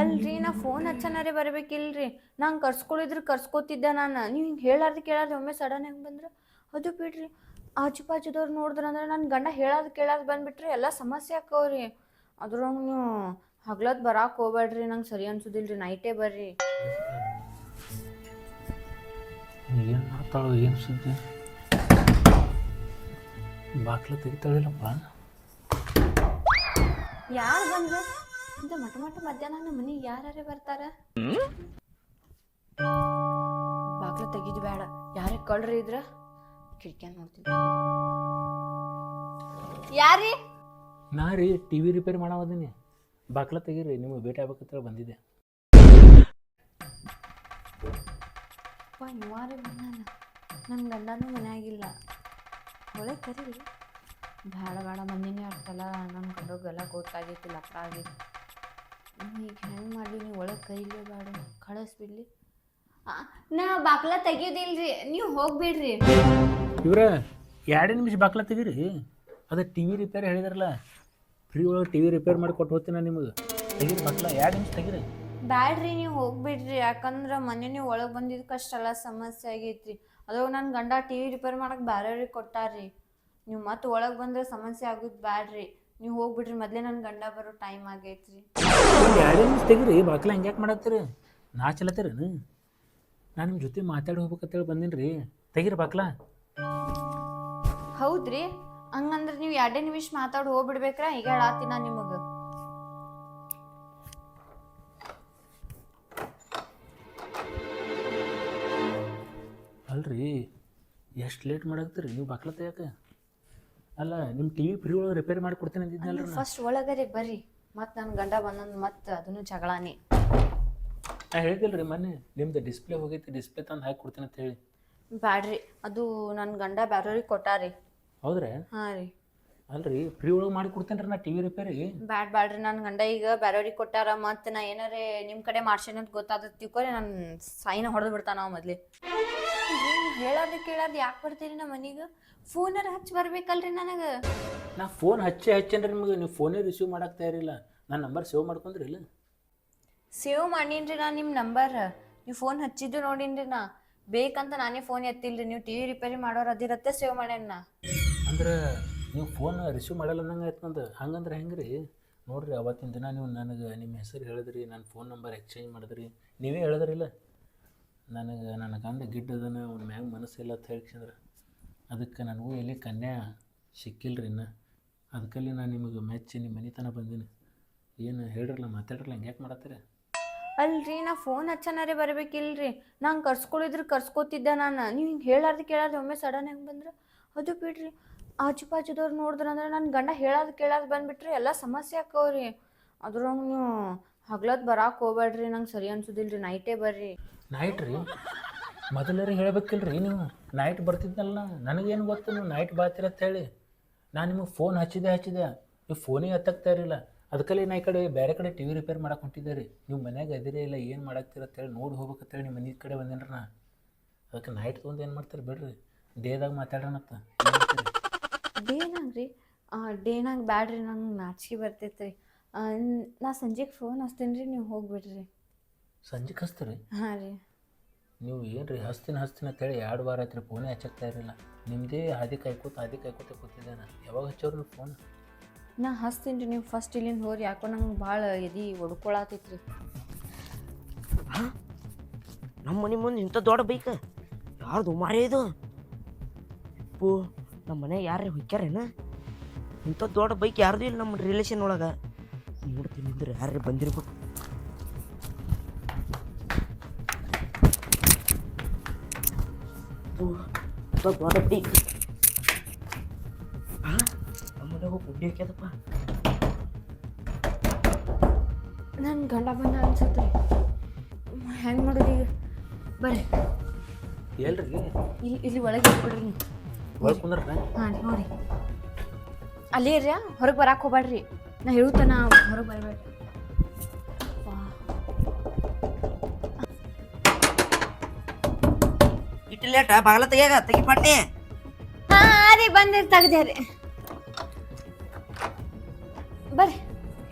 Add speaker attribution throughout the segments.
Speaker 1: ಅಲ್ರಿ, ನಾ ಫೋನ್ ಹಚ್ಚನಾರೆ ಬರ್ಬೇಕಿಲ್ರಿ. ನಂಗೆ ಕರ್ಸ್ಕೊಳಿದ್ರೆ ಕರ್ಸ್ಕೊತಿದ್ದೆ ನಾನು. ನೀವು ಹಿಂಗೆ ಹೇಳಾರ್ದು ಕೇಳಾರ್ದು ಒಮ್ಮೆ ಸಡನ್ ಹೆಂಗೆ ಬಂದ್ರೆ ಅದು ಬಿಡ್ರಿ. ಆಜು ಬಾಜುದವ್ರು ನೋಡಿದ್ರೆ ಅಂದ್ರೆ ನನ್ನ ಗಂಡ ಹೇಳಾರ್ದು ಕೇಳಾರ್ದು ಬಂದ್ಬಿಟ್ರೆ ಎಲ್ಲ ಸಮಸ್ಯೆ ಹಾಕೋರಿ ಅದ್ರಾಗ ನೀವು ಹಗ್ಲತ್ ಬರಾಕ್ ಹೋಗ್ಬೇಡ್ರಿ ನಂಗೆ ಸರಿ ರೀ ನೈಟೇ ಬರ್ರಿ.
Speaker 2: ಏನು ಮಾಡ್ತಾಳೋ ಏನು ಸುದ್ದಿ? ಬಾಕ್ಲ ತೆಗಿತಾಳಿಲ್ಲಪ್ಪ
Speaker 1: ಯಾರು ಬಂದ್ರು? ಇಂಥ ಮಟ ಮಟ ಮಧ್ಯಾಹ್ನ ನಮ್ಮ ಮನೆಗೆ ಯಾರೇ ಬರ್ತಾರ? ಬಾಕ್ಲ ತೆಗಿದ್ ಬೇಡ. ಯಾರೇ ಕಳ್ರಿ ಇದ್ರ ಕಿಟಕಿ ನೋಡ್ತೀನಿ. ಯಾರಿ?
Speaker 2: ನಾ ರೀ ಟಿ ವಿ ರಿಪೇರಿ ಮಾಡವದೀನಿ ಬಾಕ್ಲ ತೆಗೀರಿ ನಿಮಗೆ ಭೇಟಿ ಆಗ್ಬೇಕಂತ ಬಂದಿದ್ದೆ.
Speaker 1: ಇವಾರೇ ಬಂದಾನ. ನನ್ನ ಗಂಡನೂ ಮನ್ಯಾಗಿಲ್ಲ ಒಳಗೆ ಕರೀರಿ. ಭಾಳ ಬೇಡ ಮಂದಿನೇ ಆಗ್ತಲ್ಲ ನನ್ನ ಗಂಡಗೆಲ್ಲ ಗೊತ್ತಾಗೈತಿ ಲಪ್ಪ ಆಗೈತಿ ಈಗ ಹೆಂಗೆ ಮಾಡಲಿ ನೀವು ಒಳಗೆ ಕರೀಲಿ ಬೇಡ ಕಳಿಸ್ಬಿಡ್ಲಿ. ಆ, ನಾ ಬಾಕ್ಲ ತೆಗಿಯೋದಿಲ್ರಿ ನೀವು ಹೋಗ್ಬಿಡ್ರಿ.
Speaker 2: ಇವ್ರ ಎರಡು ನಿಮಿಷ ಬಾಕ್ಲ ತೆಗೀರಿ. ಅದು ಟಿ ವಿ ರಿಪೇರಿ ಹೇಳಿದಾರಲ್ಲ ಫ್ರೀ ಒಳಗೆ ಟಿ ವಿ ರಿಪೇರ್ ಮಾಡಿ ಕೊಟ್ಟು ಹೋಗ್ತೀನಿ ನಿಮಗೆ. ತೆಗೀರಿ ಬಾಕ್ಲ ಎರಡು ನಿಮಿಷ ತೆಗೀರಿ.
Speaker 1: ಬ್ಯಾಡ್ರಿ ನೀವು ಹೋಗ್ಬಿಡ್ರಿ. ಯಾಕಂದ್ರೆ ಮೊನ್ನೆ ನೀವು ಒಳಗೆ ಬಂದಿದ್ದಕ್ಕಷ್ಟೆಲ್ಲ ಸಮಸ್ಯೆ ಆಗೈತ್ರಿ. ಅದಾಗ ನನ್ನ ಗಂಡ ಟಿ ವಿ ರಿಪೇರ್ ಮಾಡಕ್ಕೆ ಬೇರೆಯವ್ರಿಗೆ ಕೊಟ್ಟಾರ್ರಿ. ನೀವು ಮತ್ತೆ ಒಳಗೆ ಬಂದ್ರೆ ಸಮಸ್ಯೆ ಆಗೋದು ಬ್ಯಾಡ್ರಿ. ನೀವು ಹೋಗ್ಬಿಡ್ರಿ ಮೊದಲೇ ನನ್ನ ಗಂಡ ಬರೋ ಟೈಮ್ ಆಗೈತ್ರಿ.
Speaker 2: ತೆಗ್ರಿ ಎರಡು ನಿಮಿಷ ಯಾಕೆ ಮಾಡತ್ತೀರಿ? ನಾ ಚಲತ್ತೀರೇನು ನಾನು ನಿಮ್ಮ ಜೊತೆ ಮಾತಾಡಿ ಹೋಗ್ಬೇಕಂತೇಳಿ ಬಂದೀನಿ ರೀ ತೆಗೀರಿ ಬಾಕ್ಲ.
Speaker 1: ಹೌದ್ರಿ. ಹಂಗಂದ್ರೆ ನೀವು ಎರಡೇ ನಿಮಿಷ ಮಾತಾಡಿ ಹೋಗ್ಬಿಡ್ಬೇಕ್ರಾ? ಈಗ ಹೇಳಾತೀನಿ ನಿಮಗೆ.
Speaker 2: ಅಲ್ರಿ ಎಷ್ಟು ಲೇಟ್ ಮಾಡಾಕ್ತೀರಿ? ನೀವು ಬಾಕ್ಲ ತೆಗಿಯಕ್ಕೆ ಅಲ್ಲ ನಿಮ್ಮ ಟಿ ವಿ ಫ್ರೀ ಒಳಗೆ ರಿಪೇರಿ ಮಾಡಿ ಕೊಡ್ತೀನಿ ಅಂತಿದ್ದೆಲ್ಲ ನಾ
Speaker 1: ಫಸ್ಟ್ ಒಳಗರೆ ಬರ್ರಿ. ಮತ್ತೆ ನನ್ನ ಗಂಡ ಬಂದಂದು ಮತ್ತೆ ಅದನ್ನು ಜಗಳಾನೆ.
Speaker 2: ನಾ ಹೇಳಿದಿಲ್ರಿ ರೀ ಮೊನ್ನೆ ನಿಮ್ದು ಡಿಸ್ಪ್ಲೇ ಹೋಗೈತಿ ಡಿಸ್ಪ್ಲೇ ತಂದು ಹಾಕಿ ಕೊಡ್ತೀನಿ ಅಂತ ಹೇಳಿ.
Speaker 1: ಬ್ಯಾಡ್ರಿ ಅದು ನನ್ನ ಗಂಡ ಬೇರೆಯವ್ರಿಗೆ ಕೊಟ್ಟಾರಿ.
Speaker 2: ಹೌದ್ರಾ?
Speaker 1: ಹಾಂ ರೀ.
Speaker 2: ಅಲ್ರಿ ಫ್ರೀ ಒಳಗೆ ಮಾಡಿ ಕೊಡ್ತೇನೆ ರೀ ನಾ ಟಿ ವಿ ರಿಪೇರಿ
Speaker 1: ಬ್ಯಾಡ್ ಬ್ಯಾಡ್ರಿ ನನ್ನ ಗಂಡ ಈಗ ಬೇರೆಯವ್ರಿಗೆ ಕೊಟ್ಟಾರ ಮತ್ತೆ ನಾ ಏನಾರೇ ನಿಮ್ಮ ಕಡೆ ಮಾಡ್ಸೇನೆ ಅಂತ ಗೊತ್ತಾದ ತಿಳ್ಕೊರಿ ನನ್ನ ಸೈನ್ ಹೊಡೆದು ಬಿಡ್ತಾನ ಅವ ಮೊದ್ಲೇ ಹೇಳಾರ್ದು ಕೇಳಾರ್ದು ಯಾಕೆ ಬರ್ತೀರಿ ನಮ್ಮ ಮನೆಗೆ? ಫೋನರ ಹಚ್ಚಿ ಬರ್ಬೇಕಲ್ರಿ ನನಗೆ.
Speaker 2: ನಾ ಫೋನ್ ಹಚ್ಚಿ ಹಚ್ಚೇನ್ರಿ ನಿಮಗೆ ನೀವು ಫೋನೇ ರಿಸೀವ್ ಮಾಡಕ್ ತಯಾರಿಲ್ಲ ನನ್ನ ನಂಬರ್ ಸೇವ್ ಮಾಡ್ಕೊಂಡ್ರಿ ಇಲ್ಲ?
Speaker 1: ಸೇವ್ ಮಾಡೀನ್ರಿ ನಾ ನಿಮ್ಮ ನಂಬರ್ ನೀವು ಫೋನ್ ಹಚ್ಚಿದ್ದು ನೋಡೀನ್ರಿ ನಾ. ಬೇಕಂತ ನಾನೇ ಫೋನ್ ಎತ್ತಿಲ್ರಿ. ನೀವು ಟಿವಿ ರಿಪೇರಿ ಮಾಡೋರು ಅದಿರತ್ತೆ ಸೇವ್ ಮಾಡ್ಯಾನ ನಾ.
Speaker 2: ಅಂದ್ರೆ ನೀವು ಫೋನ್ ರಿಸೀವ್ ಮಾಡಲ್ಲ ಅನ್ನಂಗೆ ಆಯ್ತು ನಂದು. ಹಂಗಂದ್ರೆ ಹೆಂಗೆ ರೀ ನೋಡ್ರಿ ಅವತ್ತಿನ ದಿನ ನೀವು ನನಗೆ ನಿಮ್ಮ ಹೆಸರು ಹೇಳಿದ್ರಿ ನನ್ನ ಫೋನ್ ನಂಬರ್ ಎಕ್ಸ್ಚೇಂಜ್ ಮಾಡಿದ್ರಿ. ನೀವೇ ಹೇಳಿದ್ರಿಲ್ಲ? ನನಗೆ ನನ್ನ ಗಂಡ ಗಿಡ್ಡದನ ಅವ್ನ ಮ್ಯಾಗ ಮನಸ್ಸಿಲ್ಲ ಅಂತ ಹೇಳ್ಕಂದ್ರೆ ಅದಕ್ಕೆ ನನಗೂ ಎಲ್ಲಿ ಕನ್ಯಾ ಸಿಕ್ಕಿಲ್ರಿ ಇನ್ನು. ಅದಕ್ಕಲ್ಲಿ ನಾನು ನಿಮಗೆ ಮೆಚ್ಚಿ ನಿಮ್ಮ ಮನೆತನ ಬಂದೀನಿ. ಏನು ಹೇಳ್ರಲ್ಲ, ಮಾತಾಡ್ರಲ್ಲ ಹಂಗೆ ಯಾಕೆ ಮಾಡತ್ತೀರಿ?
Speaker 1: ಅಲ್ರಿ, ನಾ ಫೋನ್ ಹಚ್ಚನಾರೇ ಬರ್ಬೇಕಿಲ್ರಿ. ನಾನು ಕರ್ಸ್ಕೊಳಿದ್ರೆ ಕರ್ಸ್ಕೊತಿದ್ದೆ ನಾನು. ನೀವು ಹಿಂಗೆ ಹೇಳಾರ್ದು ಕೇಳಾರ್ದು, ಒಮ್ಮೆ ಸಡನ್ ಹೆಂಗೆ ಬಂದ್ರೆ? ಅದು ಬಿಡ್ರಿ. ಆಜು ಬಾಜುದವ್ರು ನೋಡಿದ್ರಂದ್ರೆ ನನ್ನ ಗಂಡ ಹೇಳಾರ್ದು ಕೇಳಾರ್ದು ಬಂದುಬಿಟ್ರೆ ಎಲ್ಲ ಸಮಸ್ಯೆ ಹಾಕವ್ರಿ ಅದ್ರಾಗ ನೀವು ಹಗ್ಲತ್ ಬರಾಕ್ ಹೋಗ್ಬೇಡ್ರಿ ನಂಗೆ ಸರಿ ಅನ್ಸುದಿಲ್ರಿ. ನೈಟೇ ಬರ್ರಿ.
Speaker 2: ನೈಟ್ ರೀ? ಮೊದಲೇ ಹೇಳ್ಬೇಕಿಲ್ರಿ ನೀವು. ನೈಟ್ ಬರ್ತಿದ್ನಲ್ಲ. ನನಗೇನು ಗೊತ್ತು ನೀವು ನೈಟ್ ಬರ್ತೀರ ಅಂತ ಹೇಳಿ. ನಾನು ನಿಮಗೆ ಫೋನ್ ಹಚ್ಚಿದೆ ಹಚ್ಚಿದೆ. ನೀವು ಫೋನಿಗೆ ಹತ್ತಕ್ತಾ ಇರಲಿಲ್ಲ. ಅದಕ್ಕಲ್ಲಿ ನಾ ಈ ಕಡೆ ಬೇರೆ ಕಡೆ ಟಿ ವಿ ರಿಪೇರ್ ಮಾಡಕ್ಕೆ ಹೊಂಟಿದ್ದೆ ರೀ. ನೀವು ಮನ್ಯಾಗ ಅದಿರೇ ಇಲ್ಲ ಏನು ಮಾಡಾಕ್ತೀರ ಅಂತೇಳಿ ನೋಡಿ ಹೋಗ್ಬೇಕಂತೇಳಿ ನಿಮ್ಮ ಮನೆ ಕಡೆ ಬಂದೇನ್ರಿ ನಾ. ಅದಕ್ಕೆ ನೈಟ್ ತೊಗೊಂಡು ಏನು ಮಾಡ್ತೀರಿ ಬಿಡ್ರಿ. ಡೇದಾಗ ಮಾತಾಡೋಣತ್ತ
Speaker 1: ಡೇನಾಗ್ರಿ ಡೇನಾಗ ಬ್ಯಾಡ್ರಿ. ನಂಗೆ ನಾಚಿಕೆ ಬರ್ತೈತೆ ಆ, ನ್- ನಾ ಸಂಜೆಗೆ ಫೋನ್ ಹಚ್ತೀನಿ ರೀ ನೀವು ಹೋಗ್ಬಿಡ್ರಿ.
Speaker 2: ಸಂಜೆಗೆ ಹಚ್ತೀರಿ?
Speaker 1: ಹಾಂ ರೀ.
Speaker 2: ನೀವು ಏನು ರೀ ಹಚ್ತೀನಿ ಹಚ್ತೀನಿ ಅಂತೇಳಿ ಎರಡು ವಾರ ಆಯ್ತು ರೀ ಫೋನೇ ಹಚ್ಚಕ್ತಾ ಇರಲಿಲ್ಲ. ನಿಮ್ಮದೇ ಹಾದಿ ಕಾಯ್ಕೋತ ಹಾದಿ ಕಾಯ್ಕೋತ ಕೂತಿದ್ದೆ ನಾನು ಯಾವಾಗ ಹಚ್ಚೋರು ನೀವು ಫೋನ್
Speaker 1: ನಾ ಹಚ್ತೀನಿ ರೀ ನೀವು ಫಸ್ಟ್ ಇಲ್ಲಿಂದ ಹೋರಿ ಯಾಕೋ ನಂಗೆ ಭಾಳ ಎದಿ ಒಡ್ಕೊಳತೈತ್ರಿ
Speaker 3: ನಮ್ಮ ಮನೆ ಮುಂದೆ ಇಂಥ ದೊಡ್ಡ ಬೈಕ್? ಯಾರ್ದು ಮಾರೇ ಇದು? ಪೂ ನಮ್ಮ ಮನೆ ಯಾರೇ ಹೊಕ್ಕ್ಯಾರೇನ ಇಂಥ ದೊಡ್ಡ ಬೈಕ್ ಯಾರ್ದು ಇಲ್ಲ ನಮ್ಮ ರಿಲೇಷನ್ ಒಳಗೆ? ನೋಡ್ತೀನಿ ಅಂದ್ರೆ ಯಾರೇ ಬಂದಿರ್ಬೇಕು ಪೋ, ಇಂಥ ದೊಡ್ಡ ಬೈಕ್ ಹಾಂ ನಮ್ಮ ಮನೆಗೆ ಗುಡ್ಡಿ ಹಾಕ್ಯದಪ್ಪ.
Speaker 1: ನನ್ನ ಗಂಡ ಬಂದ ಅನ್ಸುತ್ತೆ. ಹೆಂಗೆ ಮಾಡೋದು ಈಗ? ಬರ್ರಿ.
Speaker 2: ಎಲ್ರಿ?
Speaker 1: ಇಲ್ಲಿ ಇಲ್ಲಿ ಒಳಗೆ ಬಿಡ್ರಿ
Speaker 2: ಒಳಗೆ ಕುಂದ್ರ
Speaker 1: ಹಾಂ ನೋಡಿ ಅಲ್ಲೇ ಹೊರಗೆ ಬರಾಕ್ ಹೋಗ್ಬೇಡ್ರಿ ನಾ ಹೇಳುತ್ತಾನ ಹೊರಗೆ ಬರಬೇಡ.
Speaker 3: ಇಟ್ಟು ಲೇಟ ಬಾಗಲ ತೆಗಿಯಾಗ ತೆಗಿ ಪಟ್ನೆ.
Speaker 1: ಹಾ ರೀ ಬಂದಿರ್ ತೆಗ್ದೇರಿ ಬರ್ರಿ.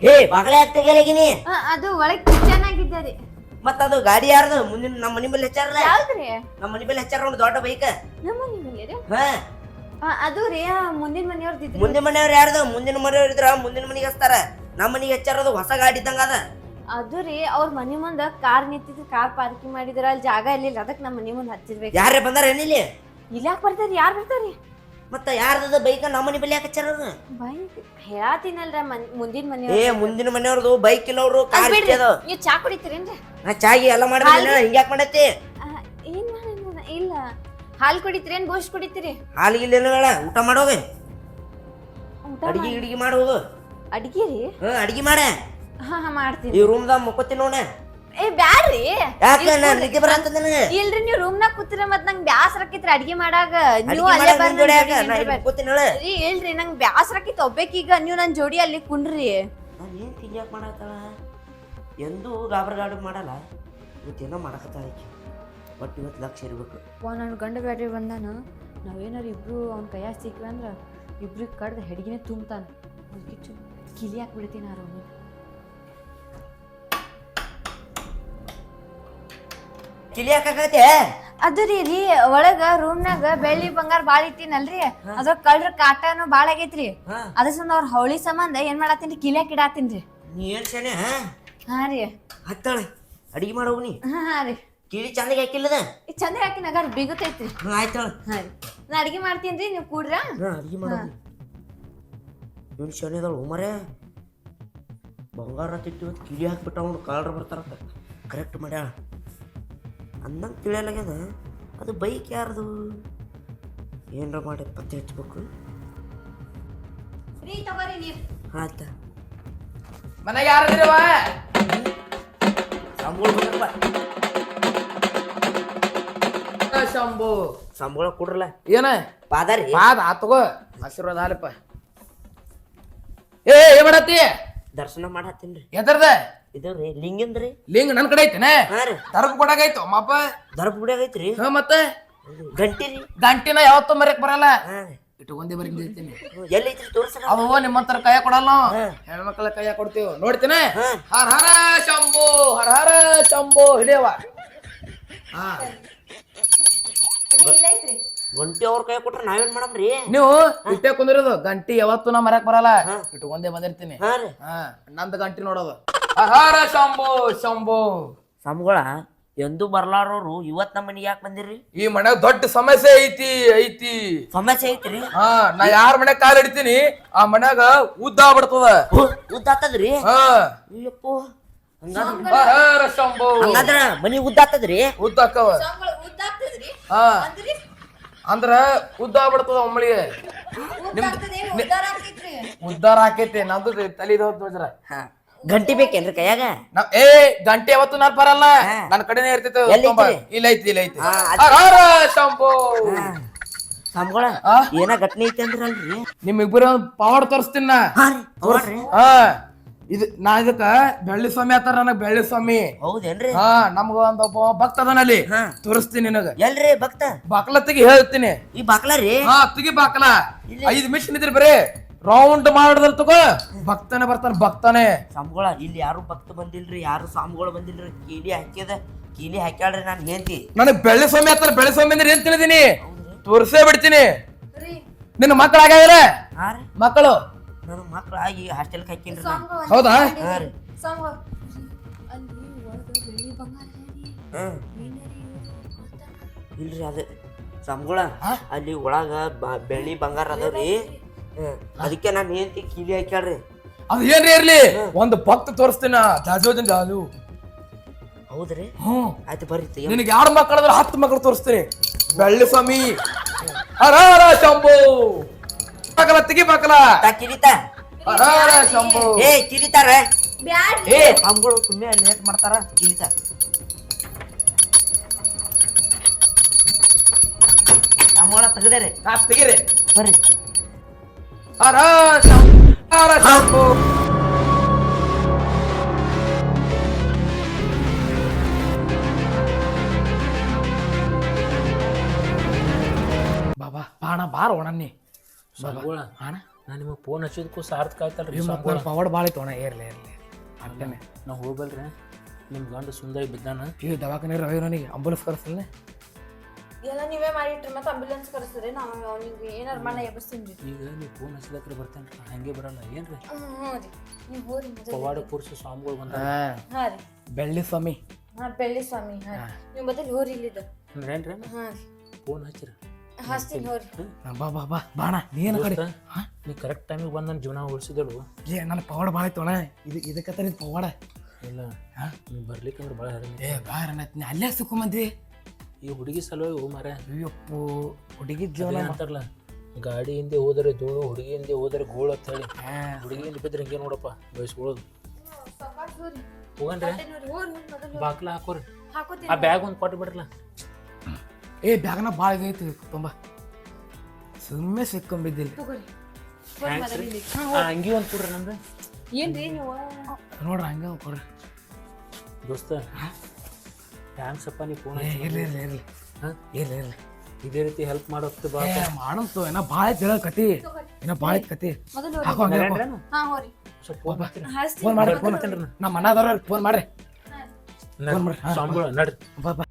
Speaker 3: ಹೇ ಬಾಗಲೇ ಆಗ್ತಾಗಿನಿ
Speaker 1: ಆ, ಅದು ಒಳಗ್ ಕಿಚನ್ ಆಗಿದ್ದೆ ರೀ
Speaker 3: ಮತ್ತ ಅದು ಗಾಡಿ ಯಾರ್ದು? ಮುಂದಿನ ನಮ್ಮ ಮನಿ ಮೇಲೆ ಹಚ್ಚಾರಲ್ಲ
Speaker 1: ಯಾವ್ದ್ರಿ?
Speaker 3: ನಮ್ಮ ಮನಿ ಮೇಲೆ ಹಚ್ಚಾರ ಒಂದು ದೊಡ್ಡ ಬೈಕ್.
Speaker 1: ನಮ್ಮ ಮನೆ ಮೇಲೆ ರೀ
Speaker 3: ಹಾ.
Speaker 1: ಅದು ರೀ ಮುಂದಿನ ಮನೆಯವ್ರದ್ದು ಇದ್ರಿ.
Speaker 3: ಮುಂದಿನ ಮನೆಯವ್ರು ಯಾರ್ದು? ಮುಂದಿನ ಮನೆಯವ್ರು ಇದ್ರ ಮುಂದಿನ ಮನಿಗೆ ಹಚ್ತಾರ. ನಮ್ಮ ಮನಿಗೆ ಹಚ್ಚಾರದು ಹೊಸ ಗಾಡಿ ಇದ್ದಂಗ ಅದ.
Speaker 1: ಅದು ರೀ ಅವ್ರ ಮನೆ ಮುಂದ ಕಾರ್ ನಿಂತಿದ್ರು ಕಾರ್ ಪಾರ್ಕಿಂಗ್ ಮಾಡಿದ್ರ ಅಲ್ಲಿ ಜಾಗ ಇರ್ಲಿಲ್ಲ ಅದಕ್ಕೆ ನಮ್ಮ ಮನಿ ಮುಂದೆ ಹಚ್ಚಿರ್ಬೇಕು.
Speaker 3: ಯಾರೇ ಬಂದಾರ ಏನಿಲ್ಲ
Speaker 1: ಇಲ್ಲಿ? ಯಾಕೆ ಬರ್ತಾರಿ ಯಾರು ಬರ್ತಾರಿ
Speaker 3: ಮತ್ತ ಯಾರ್ದದ ಬೈಕ್ ನಮ್ಮ ಮನಿ ಮೇಲೆ ಯಾಕೆ ಹಚ್ಚಾರ ಅವ್ರು?
Speaker 1: ಬೈಕ್ ಹೇಳಾತೀನಲ್ರ ಮನ್ ಮುಂದಿನ ಮನೆ
Speaker 3: ಏ ಮುಂದಿನ ಮನೆಯವ್ರದು ಬೈಕ್ ಇಲ್ಲವ್ರು ಕಾರ್ ಇಟ್ಟಿದ್ದು.
Speaker 1: ನೀವು ಚಾ ಕುಡಿತೀರೇನ್ರಿ?
Speaker 3: ನಾ ಚಾಗಿ ಎಲ್ಲ ಮಾಡಿದ್ರೆ ಹಿಂಗ್ಯಾಕ್ ಮಾಡೈತಿ
Speaker 1: ಹಾಲು ಕುಡಿತೀರೇನ್ ಬೋಸ್ಟ್ ಕುಡಿತೀರಿ?
Speaker 3: ಹಾಲು ಇಲ್ಲ ಬೇಡ ಊಟ ಮಾಡೋವೆ
Speaker 1: ಊಟ
Speaker 3: ಅಡಿಗೆ ಗಿಡಿಗೆ ಮಾಡೋದು
Speaker 1: ಅಡ್ಗಿ ರೀ?
Speaker 3: ಹಾ ಅಡಿಗೆ ಮಾಡ.
Speaker 1: ಹಾ ಹಾ ಮಾಡ್ತೀನಿ.
Speaker 3: ಈ ರೂಮ್ದಾಗ ಮುಕ್ಕೋತಿ ನೋಡ
Speaker 1: ಏ ಬ್ಯಾಡ್ರಿ.
Speaker 3: ರೀ ನಾನು ನಿದ್ದೆ ಬರಂತ ನನಗೆ?
Speaker 1: ಇಲ್ರಿ ನೀವು ರೂಮ್ನಾಗ ಕೂತಿರ ಮತ್ ನಂಗ್ ಬ್ಯಾಸರ ಆಕಿತ್ರಿ ಅಡಿಗೆ ಮಾಡಾಗ. ನೀವು ಅಲ್ಲೇ
Speaker 3: ಬಂದು ನಿನ್ ಜೋಡಿ ಯಾಕ? ನಾ
Speaker 1: ಬಂದ್
Speaker 3: ಇಲ್ಲಿ ಮುಕ್ಕೋತೀನಿ ಹೇಳ.
Speaker 1: ರೀ ಇಲ್ರಿ ನಂಗ್ ಬ್ಯಾಸರ ಆಕಿತ್ ಒಬ್ಬೇಕೀಗ. ನೀವು ನನ್ ಜೋಡಿ ಅಲ್ಲಿ ಕುಂಡ್ರಿ.
Speaker 3: ನಾನು ಏನು ತಿಂಗ್ಯಾಕ ಮಾಡತ್ತಾಳ ಎಂದೂ ಗಾಬರ್ ಗಾಡು ಮಾಡಲ್ಲ. ಇವತ್ತೇನೋ ಮಾಡಕತ್ತಾಳ ಒಟ್ಟು ಇವತ್ತು ಲಕ್ಷ ಇರಬೇಕು.
Speaker 1: ವಾ ನನ್ನ ಗಂಡ ಬ್ಯಾಟ್ರಿ ಬಂದಾನ. ನಾವೇನಾರು ಇಬ್ಬರು ಅವ್ನ ಕೈಯಾಗ ಸಿಕ್ವಿ ಅಂದ್ರೆ ಇಬ್ರಿಗೆ ಕಡ್ದು ಹೆಡ್ಗಿನೇ ತುಂಬ್ತಾನ. ಕಿಚ್ಚು ಕಿಲಿ ಹಾಕ್ಬಿಡ್ತೀನಿ ಅವ್ರು ಅವನು
Speaker 3: ಕಿಲಿ ಹಾಕಕತ್ತೆ?
Speaker 1: ಅದು ರೀ ರೀ ಒಳಗ ರೂಮ್ನಾಗ ಬೆಳ್ಳಿ ಬಂಗಾರ ಬಾಳ ಇಟ್ಟಿನಲ್ರಿ. ಅದ್ರ ಕಳ್ರ ಕಾಟನು ಬಾಳ ಆಗೈತ್ರಿ.
Speaker 3: ಹಾ.
Speaker 1: ಅದ್ರ ಸಂದ ಅವ್ರ ಹೌಳಿ ಸಂಬಂಧ ಏನ್ ಮಾಡತ್ತೀನಿ? ಕಿಲಿಯಾಕ್ ರೀ.
Speaker 3: ನೀ ಏನು ಶಾನೆ ಹಾ?
Speaker 1: ರೀ.
Speaker 3: ಹತ್ತಾಳೆ ಅಡಿಗೆ ನೀ
Speaker 1: ಹಾ ಹಾ ರೀ.
Speaker 3: ಕಿಲಿ ಚಂದಗೆ ಹಾಕಿಲ್ಲದ?
Speaker 1: ಈ ಚಂದ ಹಾಕಿನ ಅಗಾರ ಬಿಗುತೈತ್ರಿ.
Speaker 3: ಆಯ್ತು
Speaker 1: ಹಾ ನಾ ಅಡಿಗೆ ಮಾಡ್ತೀನಿ ನೀವು ಕೂಡ್ರ?
Speaker 3: ಹಾ ಅಡಿಗೆ ಮಾಡೋಗು ಇವನು ಶಾನೆ ಅದಾಳು ಮರೆ ಬಂಗಾರ ತಿಟ್ಟು ಇವತ್ತು ಕಿಲಿ ಹಾಕ್ಬಿಟ್ಟ ಅವ್ನು ಕಾಲ್ರ ಬರ್ತಾರಂತ. ಕರೆಕ್ಟ್ ಮಾಡ್ಯಾಳ. ಅಂದಂಗೆ ತಿಳಿಯಲಾಗ್ಯದ. ಅದು ಬೈಕ್ ಯಾರ್ದು? ಏನರ ಮಾಡಿ ಪತ್ತೆ ಹಚ್ಬೇಕು?
Speaker 1: ರೀ ತಗೋರಿ ನೀರ್
Speaker 3: ಆಯ್ತಾ
Speaker 4: ಮನೆಗೆ ಯಾರದಿರವ
Speaker 3: ಸಂಬಳ
Speaker 4: ಶಂಭು.
Speaker 3: ಸಂಬಳ ಕೊಡ್ರಲ್ಲ.
Speaker 4: ಏನ?
Speaker 3: ಪಾದಾರಿ
Speaker 4: ಬಾದ ಆತಗೋ ಆಶೀರ್ವಾದ ಆಲಪ್ಪ. ಏ ಏ ಮಾಡತ್ತಿ
Speaker 3: ದರ್ಶನ ಮಾಡತ್ತೀನ್ರಿ
Speaker 4: ಎದರ್ದ?
Speaker 3: ಇದು ರೀ ಲಿಂಗಂದ್ರಿ
Speaker 4: ಲಿಂಗ ನನ್ ಕಡೆ ಐತೆನೆ?
Speaker 3: ಹಾ ರೀ.
Speaker 4: ತರಕ್ ಕೊಡಾಗೈತು ಅಮ್ಮಪ್ಪ
Speaker 3: ದರ್ಬ ಗುಡಿಯಾಗೈತ್ರಿ
Speaker 4: ಹ ಮತ್ತೆ?
Speaker 3: ಗಂಟಿರಿ
Speaker 4: ಗಂಟಿನ ಯಾವತ್ತೂ ಮರ್ಯಕ್ ಬರಲ್ಲ.
Speaker 3: ಹಾ ರೀ.
Speaker 4: ಇಟ್ಕೊಂಡೆ ಬರೀತೀನಿ
Speaker 3: ತೋರ್ಸಣ
Speaker 4: ಅವು ನಿಮ್ಮಂತರ ಕೈಯ ಕೊಡಲ್ಲ ನಾವು. ಹೆಣ್ಮಕ್ಳ ಕೈಯ ಕೊಡ್ತೀವಿ. ನೋಡ್ತೇನೆ. ಹರ ಹರ ಶಂಭು ಹರ ಹರ ಶಂಭು ಹಿಡಿಯವ ಹಾ.
Speaker 1: ಐತ್ರಿ
Speaker 3: ಗಂಟಿ ಅವ್ರ ಕೈ ಕೊಟ್ರೆ ನಾವೇನ್ ಮಾಡಮ್ರಿ?
Speaker 4: ನೀವು ಇಟ್ಟೆ ಕುಂದಿರೋದು ಗಂಟಿ ಯಾವತ್ತೂ ನಾ ಮರ್ಯಾಕ್ ಬರಲ್ಲ. ಇಟ್ಕೊಂಡೇ ಬಂದಿರ್ತೀನಿ.
Speaker 3: ಹಾ ರೀ.
Speaker 4: ಹಾ ನಂದು ಗಂಟಿ ನೋಡೋದು. ಆಹಾರ ಹರ ಶಂಭು ಶಂಭು.
Speaker 3: ಸಂಬಳ ಎಂದು ಬರ್ಲಾರೋರು ಇವತ್ ನಮ್ಮ ಮನೆಗೆ ಯಾಕೆ ಬಂದಿರ್ರಿ?
Speaker 4: ಈ ಮನ್ಯಾಗ ದೊಡ್ಡ ಸಮಸ್ಯೆ ಐತಿ ಐತಿ.
Speaker 3: ಸಮಸ್ಯೆ ಐತ್ರಿ?
Speaker 4: ಹಾ ನಾ ಯಾರ ಮನ್ಯಾಗ ಕಾಲ್ ಹಿಡಿತೀನಿ ಆ ಮನ್ಯಾಗ ಉದ್ದ ಬಿಡ್ತದ
Speaker 3: ಉದ್ದಾತದ್ರಿ
Speaker 4: ಹಾ.
Speaker 3: ಅಯ್ಯಪ್ಪೋ ಹಂಗಾದ್ರ
Speaker 4: ಮನಿ ಉದ್ದ ಶಂಭು
Speaker 3: ಹಂಗಾದ್ರ ಮನಿ ಉದ್ದಾತದ್ರಿ
Speaker 4: ಉದ್ದಾಕವ
Speaker 1: ಉದ್ದಾಗ್ತದ್ರಿ
Speaker 4: ಹಾ. ಅಂದ್ರ? ಉದ್ದ ಬಿಡ್ತದ ಒಮ್ಮಳಿಗೆ.
Speaker 1: ಉದ್ದಾರ
Speaker 4: ಆಕೈತಿ ನಂದು ತಲೆ ಹೋದ್ರ
Speaker 3: ಹಾ. ಗಂಟಿ ಬೇಕೇನ್ರಿ ಕೈಯಾಗ?
Speaker 4: ನಾವ್ ಏ ಗಂಟೆ ಅವತ್ತು ನಾನ್ ಬರಲ್ಲ. ನನ್ನ ಕಡೆನೇ ಇರ್ತೈತೆ
Speaker 3: ಎಲ್ಲಿ
Speaker 4: ತೊಂಬ.
Speaker 3: ಐತ್ರಿ?
Speaker 4: ಇಲ್ಲ ಐತಿ ಇಲ್ಲ ಐತಿ. ಆ?
Speaker 3: ಏನ ಘಟನೆ ಐತಿ ಅಂದ್ರಲ್ರಿ
Speaker 4: ನಿಮ್ಮಿಬ್ಬರ ಪವಾಡ್ ತೋರಿಸ್ತೀನಿ ನಾ.
Speaker 3: ಹಾ.
Speaker 4: ಇದು ನಾ ಇದಕ್ಕ ಬೆಳ್ಳಿ ಸ್ವಾಮಿ ಆತಾರ ನನಗ್ ಬೆಳ್ಳಿ ಸ್ವಾಮಿ.
Speaker 3: ಹೌದೇನ್ರಿ?
Speaker 4: ಹಾ ನಮ್ಗ ಒಂದೊಬ್ಬ ಭಕ್ತ ಅದನಲ್ಲಿ ತೋರಿಸ್ತೀನಿ ನಿನಗ.
Speaker 3: ಎಲ್ರಿ ಭಕ್ತ?
Speaker 4: ಬಾಕ್ಲ ತೆಗಿ ಹೇಳ್ತೀನಿ.
Speaker 3: ಈ ಬಾಕ್ಲ ರೀ?
Speaker 4: ಹಾ ತೆಗಿ ಬಾಕ್ಲ. ಐದ್ ಮಿಷನ್ ಇದ್ರಿ ಬರೀ. ರೌಂಡ್ ಮಾಡಿದ್ರ ತಗೋ ಭಕ್ತನೇ ಬರ್ತಾನೆ ಭಕ್ತನೇ.
Speaker 3: ಸಾಮಗಳ ಇಲ್ಲಿ ಯಾರು ಭಕ್ತ ಬಂದಿಲ್ರಿ ಯಾರು ಸ್ವಾಮಿಗಳು ಬಂದಿಲ್ರಿ ಕೀಲಿ ಹಾಕ್ಯದ ಕೀಲಿ ಹಾಕ್ಯಾಳ್ರಿ ನಾನು ಹೇಳ್ತಿ.
Speaker 4: ನನಗ್ ಬೆಳ್ಳಿ ಸ್ವಾಮಿ ಆತಾರ ಬೆಳ್ಳಿ ಸ್ವಾಮಿ ಅಂದ್ರೆ ಏನ್ ತಿಳಿದೀನಿ ತೋರ್ಸೇ ಬಿಡ್ತೀನಿ. ನಿನ್ನ ಮಕ್ಕಳು ಆಗ್ಯಾವ್ರೆ ಮಕ್ಕಳು?
Speaker 3: ನನ್ನ ಮಕ್ಳು ಆಗಿ ಹಾಸ್ಟೆಲ್ಗೆ ಹಾಕಿನ್ರಿ ನಾನು.
Speaker 4: ಹೌದಾ?
Speaker 3: ಹಾ ರೀ.
Speaker 1: ಸಂಗ ಅಲ್ಲಿ ಒಳಗ ಬೆಳ್ಳಿ ಬಂಗಾರ ರೀ?
Speaker 3: ಇಲ್ರಿ ಅದ ಸಂಬಳ ಅಲ್ಲಿ ಒಳಗ ಬ- ಬೆಳ್ಳಿ ಬಂಗಾರ ಅದಾವ್ರಿ ಹ್ಮ್ ಅದಕ್ಕೆ ನಾನು ಏನ್ತಿ ಕೀಲಿ ಹಾಕ್ಯಾಳ್ರಿ.
Speaker 4: ಅದು ಏನ್ರಿ ಇರ್ಲಿ? ಒಂದು ಭಕ್ತ ತೋರಿಸ್ತೀನ ಜಾಜೋದನ್ ಜಾಜು
Speaker 3: ಹೌದ್ರಿ?
Speaker 4: ಹ್ಮ್.
Speaker 3: ಆಯ್ತು ಬರ್ರಿ ತೆಗಿ.
Speaker 4: ನಿನಗೆ ಎರಡು ಮಕ್ಕಳಾದ್ರೆ ಹತ್ತು ಮಕ್ಕಳು ತೋರಿಸ್ತೀನಿ ಬೆಳ್ಳಿ ಸ್ವಾಮಿ. ಹರ ಹರ ಶಂಭು. ಮಕ್ಕಳ ತೆಗಿ ಮಕ್ಕಳ
Speaker 3: ತಾ ಕಿರಿತಾ.
Speaker 4: ಹರ ಶಂಭು.
Speaker 3: ಏ ಕಿರಿತಾರ
Speaker 1: ಬ್ಯಾಡ್
Speaker 3: ಏ ಸಂಬಳ ಸುಮ್ಮನೆ ಲೇಟ್ ಮಾಡ್ತಾರ? ಕಿರಿತಾ. ಸಂಬಳ ತೆಗದೇರಿ.
Speaker 4: ಆ ತೆಗಿರಿ.
Speaker 3: ಬರ್ರಿ.
Speaker 4: ಹರ ಶಂಭು ಹರ ಶಂಭು. ಬಾಬಾ ಬಾಣ ಬಾರ ಒಣನ್ನಿ.
Speaker 2: ಸಂಗೋಳ
Speaker 5: ಅಣ್ಣ.
Speaker 2: ನಾನು ನಿಮಗೆ ಫೋನ್ ಹಚ್ಚೋದಕ್ಕೂ ಸಾರ್ಥಕ ಆಯ್ತಲ್ರಿ
Speaker 5: ರೀ
Speaker 2: ಸಂಗೋಳ
Speaker 5: ಪವಾಡ ಭಾಳ ಐತೆ ಅಣ್ಣ. ಏರ್ಲಿ ಏರ್ಲಿ ಅಷ್ಟೇ
Speaker 2: ನಾವು ಹೋಗ್ಬಲ್ರಿ ನಿಮ್ಮ ಗಂಡ ಸುಂದಾಗಿ ಬಿದ್ದಾನ?
Speaker 5: ಈಗ ದವಾಖಾನೆ ರವಿ ನನಗೆ. ಅಂಬುಲೆನ್ಸ್ ಕರೆಸಲ್ಲ
Speaker 1: ಎಲ್ಲ ನೀವೇ ಮಾಡಿಟ್ರಿ ಮತ್ತೆ ಅಂಬುಲೆನ್ಸ್ ಕರೆಸ್ತೀರಿ ನಾವು ಅವ್ನಿಗೆ ಏನಾರು ಮನೆ ಎಬ್ಬಿಸ್ತೀನಿ
Speaker 2: ಈಗ ನೀವು ಫೋನ್ ಹಚ್ಚಿದಕ್ರೆ ಬರ್ತೇನೆ ರೀ ಹಂಗೆ ಬರಲ್ಲ. ಏನ್ರಿ?
Speaker 1: ಹ್ಞೂ ರೀ. ನೀವು ಹೋರಿ
Speaker 2: ಪವಾಡ ಪುರುಷ ಸ್ವಾಮಿಗಳು ಬಂದ
Speaker 5: ಹಾಂ.
Speaker 1: ಹಾಂ ರೀ.
Speaker 5: ಬೆಳ್ಳಿ ಸ್ವಾಮಿ.
Speaker 1: ಹಾಂ ಬೆಳ್ಳಿ ಸ್ವಾಮಿ. ಹಾಂ ನೀವು ಮತ್ತೆ ಹೋರಿ ಇಲ್ಲಿದ್ದ
Speaker 2: ಏನ್ರಿ?
Speaker 1: ಹಾಂ
Speaker 2: ಫೋನ್ ಹಚ್ಚಿರಿ.
Speaker 1: ಹಾಸ್ತೀನಿ ಹೋರಿ.
Speaker 5: ಬಾ ಬಾ ಬಾ. ಬಾಣ ನೀನು ಕಡೆ
Speaker 2: ನೀ ಕರೆಕ್ಟ್ ಟೈಮಿಗೆ ಬಂದು ನನ್ನ ಜೀವನ ಉಳಿಸಿದಳು
Speaker 5: ಏ ನನ್ನ ಪವಾಡ ಭಾಳ ಆಯ್ತು ಅಣ್ಣ. ಇದು ಇದಕ್ಕೆ ಇದು ಪವಾಡ.
Speaker 2: ಇಲ್ಲ
Speaker 5: ನೀ
Speaker 2: ಬರ್ಲಿಕ್ಕೆ ಅಂದ್ರೆ ಭಾಳ ಹರಣ
Speaker 5: ಏ ಬಾರ ನೀ ಅಲ್ಲೇ ಸುಖಮಂದಿ
Speaker 2: ಈ ಹುಡುಗಿ ಸಲುವಾಗಿ ಹೋ ಮಾರ
Speaker 5: ಅಯ್ಯಪ್ಪು ಹುಡುಗಿ ಜೀವನ
Speaker 2: ಅಂತಾರಲ್ಲ ಗಾಡಿ ಹಿಂದೆ ಹೋದರೆ ಧೂಳು ಹುಡುಗಿ ಹಿಂದೆ ಹೋದರೆ ಗೋಳು ಅಂತ ಹೇಳಿ.
Speaker 5: ಹಾ,
Speaker 2: ಹುಡುಗಿ ಹಿಂದೆ ಬಿದ್ರೆ ಹಿಂಗೆ ನೋಡಪ್ಪ ಬಯಸ್ಕೊಳ್ಳೋದು. ಹೋಗನ್ರಿ ಬಾಕ್ಲ ಹಾಕೋರಿ.
Speaker 1: ಹಾಕೋತೀನಿ.
Speaker 2: ಆ ಬ್ಯಾಗ್ ಒಂದು ಕೊಟ್ಟು ಬಿಡ್ರಲ್ಲ
Speaker 5: ಏ ಬ್ಯಾಗ್ನ ಭಾಳ ಇದೈತಿ ತುಂಬ ಸುಮ್ಮನೆ ಸಿಕ್ಕೊಂಬಿದ್ದಿಲ್ಲ.
Speaker 1: ತಗೋರಿ
Speaker 2: ಅಂಗಿ ಒಂದು ಕೊಡ್ರಿ ನಂದು.
Speaker 1: ಏನ್ರಿ ನೀವು?
Speaker 5: ನೋಡ್ರಿ ಹಂಗ ಕೊಡ್ರಿ.
Speaker 2: ದೋಸ್ತ ಥ್ಯಾಂಕ್ಸ್ ಅಪ್ಪ ನೀ ಫೋನ್
Speaker 5: ಏ ಇರ್ಲಿ ಇರ್ಲಿ ಇರ್ಲಿ.
Speaker 2: ಹಾಂ?
Speaker 5: ಇರ್ಲಿ ಇರ್ಲಿ.
Speaker 2: ಇದೇ ರೀತಿ ಹೆಲ್ಪ್ ಮಾಡೋಕ್ಕೆ ಬಾ
Speaker 5: ಏ ಮಾಡಂತು ಏನ ಭಾಳ ಐತಿ ಹೇಳೋ ಕತಿ ಏನ ಭಾಳ ಐತಿ ಕತಿ
Speaker 1: ಮೊದಲು ಹೋರಿ
Speaker 5: ಹಾಕೋ ಹಂಗೆ ಹಾಕೋ.
Speaker 2: ನರೇಂದ್ರನು?
Speaker 1: ಹಾಂ ಹೋರಿ
Speaker 2: ಸ್ವಲ್ಪ ಫೋನ್ ಮಾಡ್ತೀನಿ
Speaker 5: ಫೋನ್ ಮಾಡ್ರಿ ಫೋನ್ ನಮ್ಮ ಅಣ್ಣದವ್ರ ಫೋನ್ ಮಾಡ್ರಿ. ಫೋನ್ ಮಾಡ್ರಿ. ಹಾ,
Speaker 2: ಸ್ವಾಮಿಗಳು ನಡ್ರಿ.
Speaker 5: ಬಾ ಬಾ.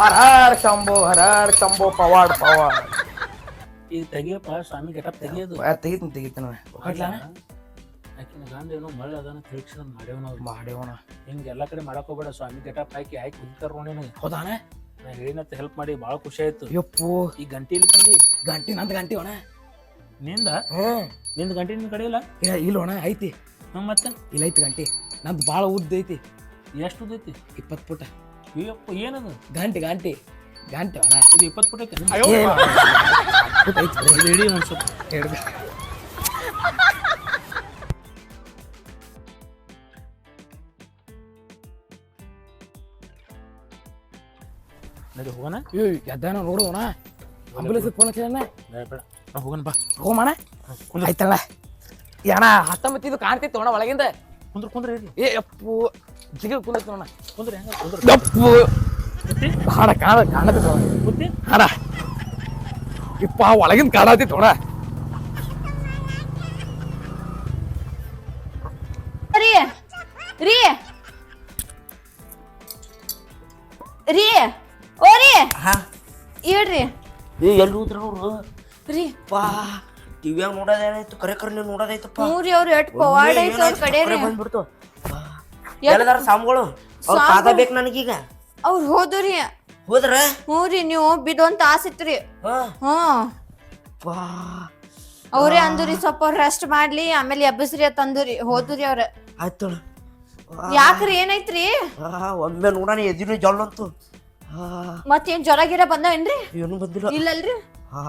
Speaker 5: ಹರ ಹರ ಶಂಭು ಹರ ಹರ ಶಂಭು ಪವಾಡ್ ಪವಾಡ್.
Speaker 2: ಈಗ ತೆಗಿಯಪ್ಪ ಸ್ವಾಮಿ ಗೆಟಪ್ ತೆಗಿಯೋದು.
Speaker 5: ತೆಗಿತೀನಿ ತೆಗಿತೀನಿ ಹೋಗ್ಲಾ
Speaker 2: ಆಕಿನ ಗಂಡ ಏನೋ ಮಳ್ಳ ಅದನ್ನ ತಿಳ್ಕ್ಷಣ ಮಾಡ್ಯವನ ನಾವು
Speaker 5: ಹಿಂಗ
Speaker 2: ಹಿಂಗೆ ಎಲ್ಲ ಕಡೆ ಮಾಡಕ್ ಹೋಗ್ಬೇಡ ಸ್ವಾಮಿ ಗೆಟಪ್ ಹಾಕಿ ಹಾಕಿ ಕುಂತಾರ ನೋಡಿ ನನಗೆ
Speaker 5: ಹೌದಾಣ
Speaker 2: ನಾ ಹೇಳಿನಂತ ಹೆಲ್ಪ್ ಮಾಡಿ ಭಾಳ ಖುಷಿ ಆಯ್ತು.
Speaker 5: ಯಪ್ಪು.
Speaker 2: ಈ ಗಂಟಿ ಇಲ್ಲಿ ತಂದಿ.
Speaker 5: ಗಂಟಿ ನಂದು ಗಂಟಿ ಅಣ್ಣ.
Speaker 2: ನಿಂದ? ನಿಂದು ಗಂಟಿ ನಿನ್ನ ಕಡೆ ಇಲ್ಲ?
Speaker 5: ಇಲ್ಲ ಅಣ್ಣ ಐತಿ.
Speaker 2: ಮತ್ತೆ?
Speaker 5: ಇಲ್ಲ ಐತಿ ಗಂಟಿ. ನಂದು ಭಾಳ ಉದ್ದ ಐತಿ.
Speaker 2: ಎಷ್ಟು ಉದ್ದೈತಿ
Speaker 5: ಇಪ್ಪತ್ತು ಫುಟ
Speaker 2: ಅಯ್ಯಪ್ಪ ಏನದು?
Speaker 5: ಗಂಟೆ ಗಂಟೆ ಗಂಟೆ ಅಣ್ಣ
Speaker 2: ಇದು ಇಪ್ಪತ್ತು ಫುಟ್ ಐತಿ ಇಡೀ ಒಂದು ಸ್ವಲ್ಪ.
Speaker 5: ಹಿಡ್ದು.
Speaker 2: ನಡಿ ಹೋಗೋಣ.
Speaker 5: ಏ ಎದ್ದಾನ ನೋಡು ಅಣ್ಣ ಅಂಬುಲೆನ್ಸ್ ಫೋನ್ ಹಚ್ಚಿದಣ್ಣ
Speaker 2: ಬೇಡ ಬಾ ಹೋಗೋಣ ಬಾ.
Speaker 5: ಹೋಮಣ್ಣ ಆಯ್ತಲ್ಲ ಅಣ್ಣ ಹತ್ತೊಂಬತ್ತು ಇದು ಕಾಣ್ತಿತ್ತು ಅಣ್ಣ ಒಳಗಿಂದ.
Speaker 2: ಕುಂದ್ರ ಕುಂದ್ರ ಇರ್ಲಿ.
Speaker 5: ಏ ಅಪ್ಪು ಜಿಗ ಅಣ್ಣ
Speaker 2: ಕುಂದ್ರ ಹೆಂಗ ಕುಂದ್ರ
Speaker 5: ಅಪ್ಪು ಹಾಡ ಕಾಣ
Speaker 2: ಕುಂತಿ
Speaker 5: ಹಾಡ. ಇಪ್ಪ ಒಳಗಿಂದ ಕಾಣತಿತ್ತು ತೋಣ
Speaker 1: ರೀ ರೀ. ರೀ. ಓ ರೀ. ಹೇಳ್ರಿ.
Speaker 3: ಏ ಎಲ್ಲಿ ಹೋದ್ರ ಅವ್ರು?
Speaker 1: ರೀ.
Speaker 3: ಪಾ ಟಿವಿಯಾಗ ನೋಡೋದೇನಾಯ್ತು? ಕರೆ ಕರೆ ನೀವು ನೋಡೋದೈತಪ್ಪ
Speaker 1: ಮೂರಿ ಅವ್ರು ಎಟ್ ಪವಾಡ ಐತೆ ಅವ್ರ ಕಡೆ ರೀ
Speaker 3: ಬಂದ್ಬಿಡ್ತು. ಎಲ್ಲದಾರ ಸಾಮ್ಗಳು? ಅವ್ರ ಪಾದ ಬೇಕು ನನಗೀಗ?
Speaker 1: ಅವ್ರು ಹೋದ್ರಿ
Speaker 3: ಹೋದ್ರ?
Speaker 1: ಹ್ಞೂ ರೀ ನೀವು ಬಿಡು ಅಂತ
Speaker 3: ಆಸಿತ್ರಿ
Speaker 1: ಹ್ಞೂ.
Speaker 3: ಬಾ
Speaker 1: ಅವ್ರೇ ಅಂದ್ರಿ ಸ್ವಲ್ಪ ರೆಸ್ಟ್ ಮಾಡ್ಲಿ ಆಮೇಲೆ ಎಬ್ಬಸ್ರಿ ಅಂತ ಅಂದ್ರಿ ಹೋದ್ರಿ ಅವ್ರ.
Speaker 3: ಆಯ್ತು
Speaker 1: ಯಾಕ್ರಿ ಏನೈತ್ರಿ
Speaker 3: ಒಮ್ಮೆ ನೋಡಣ ಎದಿನ ಜಲ್ ಅಂತು.
Speaker 1: ಮತ್ತೇನ್ ಜ್ವರ ಗಿರ ಬಂದವೇನ್ರಿ
Speaker 3: ಏನು ಬಂದಿಲ್ಲ.
Speaker 1: ಇಲ್ಲಲ್ರಿ? ಹಾ.